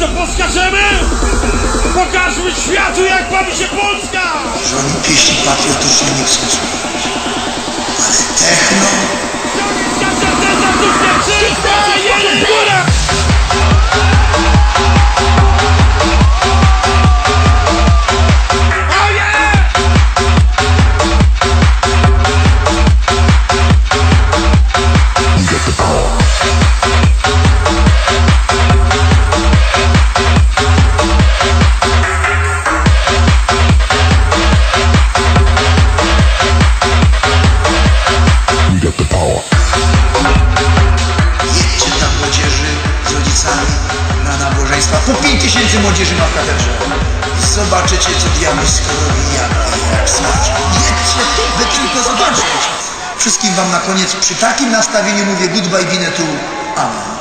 To, poskaczemy? Pokażmy światu, jak bawi się Polska! oni pieśni patriotyczne nie chcą Jedźcie tam młodzieży z rodzicami na nabożeństwa. Po 5 tysięcy młodzieży ma w katedrze. I zobaczycie, co diabelsko robi jak, smaczy. Jedźcie, wy tylko zobaczyć. Wszystkim wam na koniec przy takim nastawieniu mówię goodbye, binetu. Amen.